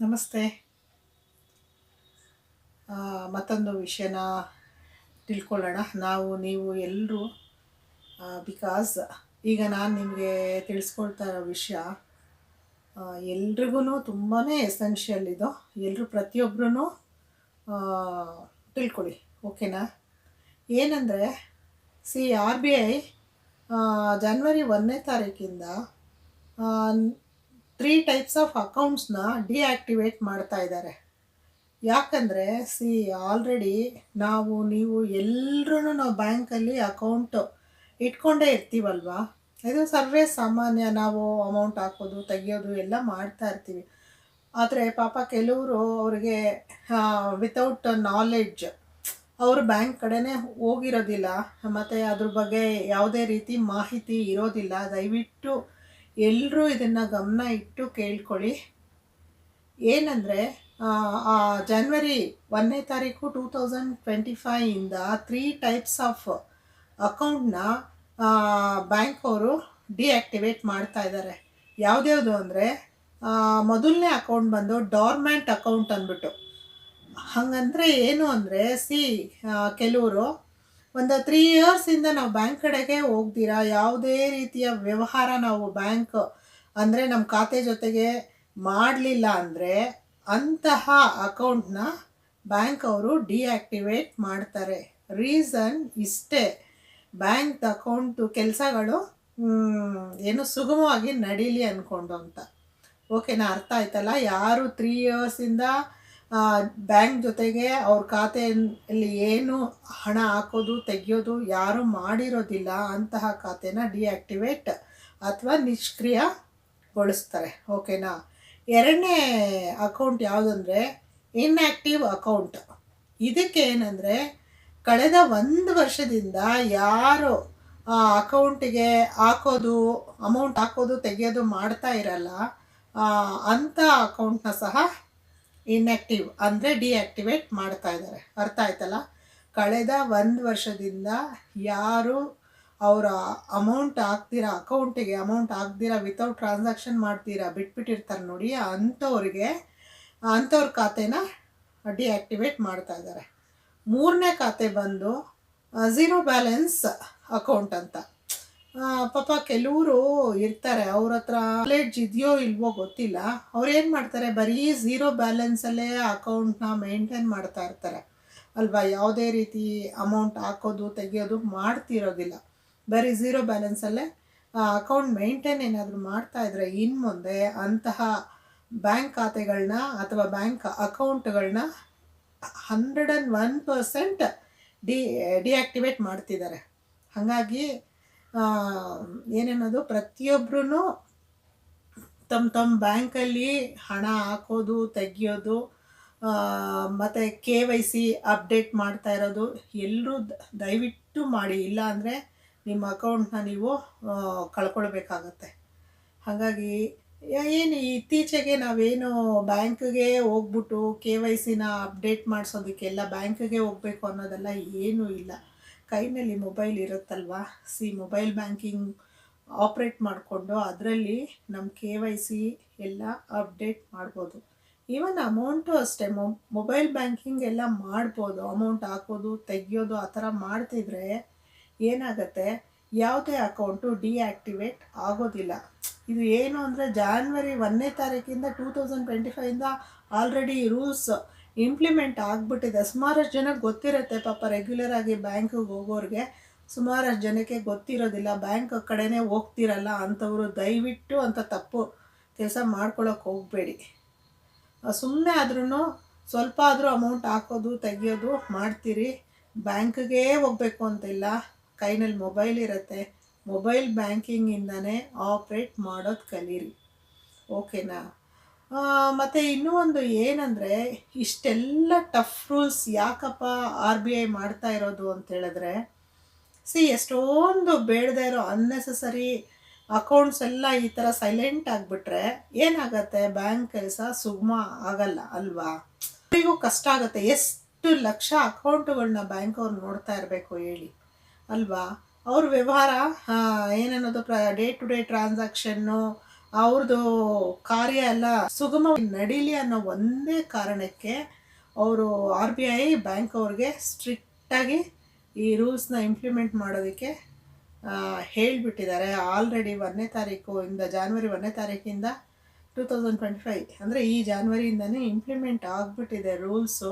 ನಮಸ್ತೆ. ಮತ್ತೊಂದು ವಿಷಯನ ತಿಳ್ಕೊಳ್ಳೋಣ. ನಾವು, ನೀವು ಎಲ್ಲರೂ ಬಿಕಾಸ್ ಈಗ ನಾನು ನಿಮಗೆ ತಿಳಿಸ್ಕೊಳ್ತಾ ಇರೋ ವಿಷಯ ಎಲ್ರಿಗೂ ತುಂಬಾ ಎಸೆನ್ಷಿಯಲ್ ಇದು. ಎಲ್ಲರೂ ಪ್ರತಿಯೊಬ್ಬರೂ ತಿಳ್ಕೊಳ್ಳಿ. ಓಕೆನಾ? ಏನಂದರೆ C R B I January ಒಂದನೇ ತಾರೀಕಿಂದ ತ್ರೀ ಟೈಪ್ಸ್ ಆಫ್ ಅಕೌಂಟ್ಸ್ನ ಡಿಆಕ್ಟಿವೇಟ್ ಮಾಡ್ತಾ ಇದ್ದಾರೆ. ಯಾಕಂದರೆ ಸಿ ಆಲ್ರೆಡಿ ನಾವು, ನೀವು ಎಲ್ಲರೂ ನಾವು ಬ್ಯಾಂಕಲ್ಲಿ ಅಕೌಂಟ್ ಇಟ್ಕೊಂಡೇ ಇರ್ತೀವಲ್ವಾ? ಇದು ಸರ್ವೇ ಸಾಮಾನ್ಯ, ನಾವು ಅಮೌಂಟ್ ಹಾಕೋದು, ತೆಗಿಯೋದು ಎಲ್ಲ ಮಾಡ್ತಾ ಇರ್ತೀವಿ. ಆದರೆ ಪಾಪ ಕೆಲವರು ಅವ್ರಿಗೆ ವಿತೌಟ್ ನಾಲೆಡ್ಜ್ ಅವರು ಬ್ಯಾಂಕ್ ಕಡೆನೇ ಹೋಗಿರೋದಿಲ್ಲ. ಮತ್ತು ಅದ್ರ ಬಗ್ಗೆ ಯಾವುದೇ ರೀತಿ ಮಾಹಿತಿ ಇರೋದಿಲ್ಲ. ದಯವಿಟ್ಟು ಎಲ್ಲರೂ ಇದನ್ನು ಗಮನ ಇಟ್ಟು ಕೇಳ್ಕೊಳ್ಳಿ. ಏನಂದರೆ ಜನ್ವರಿ ಒಂದನೇ ತಾರೀಕು ಟೂ ತೌಸಂಡ್ ಟ್ವೆಂಟಿ ಫೈಯಿಂದ ತ್ರೀ ಟೈಪ್ಸ್ ಆಫ್ ಅಕೌಂಟ್ನ ಬ್ಯಾಂಕ್ ಅವರು ಡಿಆಕ್ಟಿವೇಟ್ ಮಾಡ್ತಾ ಇದ್ದಾರೆ ಯಾವುದ್ಯಾವುದು ಅಂದರೆ ಮೊದಲನೇ ಅಕೌಂಟ್ ಬಂದು ಡಾರ್ಮೆಂಟ್ ಅಕೌಂಟ್ ಅಂದ್ಬಿಟ್ಟು. ಹಾಗಂದ್ರೆ ಏನು ಅಂದರೆ ಸಿ ಕೆಲವರು ಒಂದು ತ್ರೀ ಇಯರ್ಸಿಂದ ನಾವು ಬ್ಯಾಂಕ್ ಕಡೆಗೆ ಹೋಗ್ದಿರಾ ಯಾವುದೇ ರೀತಿಯ ವ್ಯವಹಾರ ನಾವು ಬ್ಯಾಂಕ್ ಅಂದರೆ ನಮ್ಮ ಖಾತೆ ಜೊತೆಗೆ ಮಾಡಲಿಲ್ಲ ಅಂದರೆ ಅಂತಹ ಅಕೌಂಟ್ನ ಬ್ಯಾಂಕ್ ಅವರು ಡಿಆಕ್ಟಿವೇಟ್ ಮಾಡ್ತಾರೆ. ರೀಸನ್ ಇಷ್ಟೇ. ಬ್ಯಾಂಕ್ ಅಕೌಂಟು ಕೆಲಸಗಳು ಏನು ಸುಗಮವಾಗಿ ನಡೀಲಿ ಅಂದ್ಕೊಂಡು ಅಂತ. ಓಕೆನಾ ಅರ್ಥ ಆಯ್ತಲ್ಲ? ಯಾರು ತ್ರೀ ಇಯರ್ಸಿಂದ ಬ್ಯಾಂಕ್ ಜೊತೆಗೆ ಅವ್ರ ಖಾತೆಯಲ್ಲಿ ಏನು ಹಣ ಹಾಕೋದು, ತೆಗೆಯೋದು, ಯಾರು ಮಾಡಿರೋದಿಲ್ಲ ಅಂತಹ ಖಾತೆನ ಡಿಆಕ್ಟಿವೇಟ್ ಅಥವಾ ನಿಷ್ಕ್ರಿಯಗೊಳಿಸ್ತಾರೆ. ಓಕೆನಾ? ಎರಡನೇ ಅಕೌಂಟ್ ಯಾವುದಂದರೆ ಇನ್ಆ್ಯಕ್ಟಿವ್ ಅಕೌಂಟ್. ಇದಕ್ಕೆ ಏನಂದರೆ, ಕಳೆದ ಒಂದು ವರ್ಷದಿಂದ ಯಾರು ಆ ಅಕೌಂಟಿಗೆ ಹಾಕೋದು ಅಮೌಂಟ್ ಹಾಕೋದು, ತೆಗೆಯೋದು ಮಾಡ್ತಾ ಇರಲ್ಲ ಅಂಥ ಅಕೌಂಟ್ನ ಸಹ ಇನ್ಆ್ಯಕ್ಟಿವ್ ಅಂದರೆ ಡಿಆಕ್ಟಿವೇಟ್ ಮಾಡ್ತಾ ಇದ್ದಾರೆ. ಅರ್ಥ ಆಯ್ತಲ್ಲ? ಕಳೆದ ಒಂದು ವರ್ಷದಿಂದ ಯಾರು ಅವರ ಅಮೌಂಟ್ ಹಾಕ್ತೀರಾ ಅಕೌಂಟಿಗೆ ಅಮೌಂಟ್ ಹಾಕ್ದಿರಾ ವಿತೌಟ್ ಟ್ರಾನ್ಸಾಕ್ಷನ್ ಮಾಡ್ತೀರಾ, ಬಿಟ್ಬಿಟ್ಟಿರ್ತಾರೆ ನೋಡಿ, ಅಂಥವ್ರಿಗೆ, ಅಂಥವ್ರ ಖಾತೆನ ಡಿಆಕ್ಟಿವೇಟ್ ಮಾಡ್ತಾ ಇದ್ದಾರೆ. ಮೂರನೇ ಖಾತೆ ಬಂದು ಝೀರೋ ಬ್ಯಾಲೆನ್ಸ್ ಅಕೌಂಟ್ ಅಂತ. ಪಾಪ ಕೆಲವರು ಇರ್ತಾರೆ, ಅವ್ರ ಹತ್ರ ಪ್ಲೇಟ್ ಇದೆಯೋ ಇಲ್ವೋ ಗೊತ್ತಿಲ್ಲ. ಅವ್ರು ಏನು ಮಾಡ್ತಾರೆ, ಬರೀ ಝೀರೋ ಬ್ಯಾಲೆನ್ಸಲ್ಲೇ ಅಕೌಂಟ್ನ ಮೇಂಟೈನ್ ಮಾಡ್ತಾ ಇರ್ತಾರೆ. ಅಲ್ವಾ? ಯಾವುದೇ ರೀತಿ ಅಮೌಂಟ್ ಹಾಕೋದು, ತೆಗಿಯೋದು ಮಾಡ್ತಿರೋದಿಲ್ಲ. ಬರೀ ಝೀರೋ ಬ್ಯಾಲೆನ್ಸಲ್ಲೇ ಅಕೌಂಟ್ ಮೇಂಟೈನ್ ಏನಾದರೂ ಮಾಡ್ತಾ ಇದ್ರೆ ಇನ್ನು ಮುಂದೆ ಅಂತಹ ಬ್ಯಾಂಕ್ ಖಾತೆಗಳನ್ನ ಅಥವಾ ಬ್ಯಾಂಕ್ ಅಕೌಂಟ್ಗಳನ್ನ hundred and one percent de deactivate ಮಾಡ್ತಿದ್ದಾರೆ. ಹಾಗಾಗಿ ಏನೇನೋದು? ಪ್ರತಿಯೊಬ್ಬರೂ ತಮ್ಮ ತಮ್ಮ ಬ್ಯಾಂಕಲ್ಲಿ ಹಣ ಹಾಕೋದು, ತೆಗಿಯೋದು ಮತ್ತು ಕೆ ವೈ ಸಿ ಅಪ್ಡೇಟ್ ಮಾಡ್ತಾ ಇರೋದು ಎಲ್ಲರೂ ದಯವಿಟ್ಟು ಮಾಡಿ. ಇಲ್ಲ ಅಂದರೆ ನಿಮ್ಮ ಅಕೌಂಟ್ನ ನೀವು ಕಳ್ಕೊಳ್ಬೇಕಾಗತ್ತೆ. ಹಾಗಾಗಿ ಏನು ಇತ್ತೀಚೆಗೆ ನಾವೇನು ಬ್ಯಾಂಕ್ಗೆ ಹೋಗ್ಬಿಟ್ಟು ಕೆ ವೈ ಸಿನ ಅಪ್ಡೇಟ್ ಮಾಡಿಸೋದಕ್ಕೆಲ್ಲ ಬ್ಯಾಂಕ್ಗೆ ಹೋಗಬೇಕು ಅನ್ನೋದೆಲ್ಲ ಏನೂ ಇಲ್ಲ. ಕೈನಲ್ಲಿ ಮೊಬೈಲ್ ಇರುತ್ತಲ್ವಾ? ಸಿ ಮೊಬೈಲ್ ಬ್ಯಾಂಕಿಂಗ್ ಆಪ್ರೇಟ್ ಮಾಡಿಕೊಂಡು ಅದರಲ್ಲಿ ನಮ್ಮ ಕೆ ವೈ ಸಿ ಎಲ್ಲ ಅಪ್ಡೇಟ್ ಮಾಡ್ಬೋದು. ಈವನ್ ಅಮೌಂಟು ಅಷ್ಟೇ ಮೊ ಮೊಬೈಲ್ ಬ್ಯಾಂಕಿಂಗ್ ಎಲ್ಲ ಮಾಡ್ಬೋದು. ಅಮೌಂಟ್ ಹಾಕೋದು, ತೆಗಿಯೋದು, ಆ ಥರ ಮಾಡ್ತಿದ್ರೆ ಏನಾಗುತ್ತೆ? ಯಾವುದೇ ಅಕೌಂಟು ಡಿಆಕ್ಟಿವೇಟ್ ಆಗೋದಿಲ್ಲ. ಇದು ಏನು ಅಂದರೆ ಜಾನ್ವರಿ ಒಂದನೇ ತಾರೀಕಿಂದ ಟೂ ತೌಸಂಡ್ ಟ್ವೆಂಟಿ ಫೈವಿಂದ ಆಲ್ರೆಡಿ ರೂಲ್ಸ್ ಇಂಪ್ಲಿಮೆಂಟ್ ಆಗಿಬಿಟ್ಟಿದೆ. ಸುಮಾರಷ್ಟು ಜನಕ್ಕೆ ಗೊತ್ತಿರುತ್ತೆ ಪಾಪ ರೆಗ್ಯುಲರ್ ಆಗಿ ಬ್ಯಾಂಕಿಗೆ ಹೋಗೋರಿಗೆ. ಸುಮಾರಷ್ಟು ಜನಕ್ಕೆ ಗೊತ್ತಿರೋದಿಲ್ಲ. ಬ್ಯಾಂಕ್ ಕಡೆನೇ ಹೋಗ್ತಿರಲ್ಲ ಅಂಥವರು ದಯವಿಟ್ಟು ಅಂತ ತಪ್ಪು ಕೆಲಸ ಮಾಡ್ಕೊಳಕ್ಕೆ ಹೋಗಬೇಡಿ. ಸುಮ್ಮನೆ ಆದ್ರೂ ಸ್ವಲ್ಪ ಆದರೂ ಅಮೌಂಟ್ ಹಾಕೋದು, ತೆಗಿಯೋದು ಮಾಡ್ತೀರಿ. ಬ್ಯಾಂಕ್ಗೆ ಹೋಗಬೇಕು ಅಂತಿಲ್ಲ. ಕೈನಲ್ಲಿ ಮೊಬೈಲ್ ಇರುತ್ತೆ. ಮೊಬೈಲ್ ಬ್ಯಾಂಕಿಂಗಿಂದನೇ ಆಪ್ರೇಟ್ ಮಾಡೋದು ಕಲೀರಿ. ಓಕೆನಾ ಮತ್ತು ಇನ್ನೂ ಒಂದು ಏನಂದರೆ, ಇಷ್ಟೆಲ್ಲ ಟಫ್ ರೂಲ್ಸ್ ಯಾಕಪ್ಪ ಆರ್ ಬಿ ಐ ಮಾಡ್ತಾ ಇರೋದು ಅಂತ ಹೇಳಿದ್ರೆ ಸಿ ಎಷ್ಟೊಂದು ಬೇಡದೆ ಇರೋ ಅನ್ನೆಸಸರಿ ಅಕೌಂಟ್ಸ್ ಎಲ್ಲ ಈ ಥರ ಸೈಲೆಂಟ್ ಆಗಿಬಿಟ್ರೆ ಏನಾಗತ್ತೆ? ಬ್ಯಾಂಕ್ ಕೆಲಸ ಸುಗಮ ಆಗಲ್ಲ ಅಲ್ವಾ? ಅವರಿಗೂ ಕಷ್ಟ ಆಗುತ್ತೆ. ಎಷ್ಟು ಲಕ್ಷ ಅಕೌಂಟ್ಗಳನ್ನ ಬ್ಯಾಂಕ್ ಅವ್ರು ನೋಡ್ತಾ ಇರಬೇಕು ಹೇಳಿ, ಅಲ್ವಾ? ಅವ್ರ ವ್ಯವಹಾರ ಏನನ್ನೋದು, ಪ್ರ ಡೇ ಟು ಡೇ ಟ್ರಾನ್ಸಾಕ್ಷನ್ನು ಅವ್ರದ್ದು ಕಾರ್ಯ ಎಲ್ಲ ಸುಗಮ ನಡೀಲಿ ಅನ್ನೋ ಒಂದೇ ಕಾರಣಕ್ಕೆ ಅವರು ಆರ್ ಬಿ ಐ ಬ್ಯಾಂಕ್ ಅವ್ರಿಗೆ ಸ್ಟ್ರಿಕ್ಟಾಗಿ ಈ ರೂಲ್ಸ್ನ ಇಂಪ್ಲಿಮೆಂಟ್ ಮಾಡೋದಕ್ಕೆ ಹೇಳಿಬಿಟ್ಟಿದ್ದಾರೆ. ಆಲ್ರೆಡಿ ಒಂದನೇ ತಾರೀಕು ಇಂದ ಜಾನ್ವರಿ ಒಂದನೇ ತಾರೀಕಿಂದ ಟೂ ತೌಸಂಡ್ ಟ್ವೆಂಟಿ ಫೈ ಅಂದರೆ ಈ ಜಾನ್ವರಿಯಿಂದನೇ ಇಂಪ್ಲಿಮೆಂಟ್ ಆಗಿಬಿಟ್ಟಿದೆ ರೂಲ್ಸು.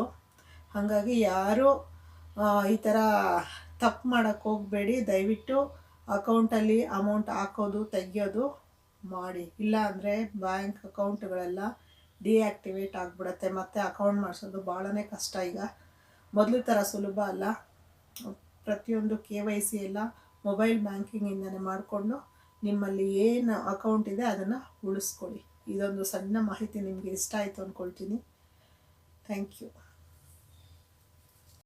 ಹಾಗಾಗಿ ಯಾರೂ ಈ ಥರ ತಪ್ಪು ಮಾಡೋಕ್ಕೆ ಹೋಗಬೇಡಿ. ದಯವಿಟ್ಟು ಅಕೌಂಟಲ್ಲಿ ಅಮೌಂಟ್ ಹಾಕೋದು, ತೆಗಿಯೋದು. ಮಾಡಿ. ಇಲ್ಲ ಅಂದರೆ ಬ್ಯಾಂಕ್ ಅಕೌಂಟ್ಗಳೆಲ್ಲ ಡಿಆಕ್ಟಿವೇಟ್ ಆಗಿಬಿಡುತ್ತೆ. ಮತ್ತು ಅಕೌಂಟ್ ಮಾಡಿಸೋದು ಭಾಳನೇ ಕಷ್ಟ ಈಗ. ಮೊದಲು ಥರ ಸುಲಭ ಅಲ್ಲ. ಪ್ರತಿಯೊಂದು ಕೆ ವೈ ಸಿ ಎಲ್ಲ ಮೊಬೈಲ್ ಬ್ಯಾಂಕಿಂಗಿಂದನೇ ಮಾಡಿಕೊಂಡು ನಿಮ್ಮಲ್ಲಿ ಏನು ಅಕೌಂಟ್ ಇದೆ ಅದನ್ನು ಉಳಿಸ್ಕೊಳ್ಳಿ. ಇದೊಂದು ಸಣ್ಣ ಮಾಹಿತಿ ನಿಮಗೆ ಇಷ್ಟ ಆಯಿತು ಅಂದ್ಕೊಳ್ತೀನಿ ಥ್ಯಾಂಕ್ ಯು.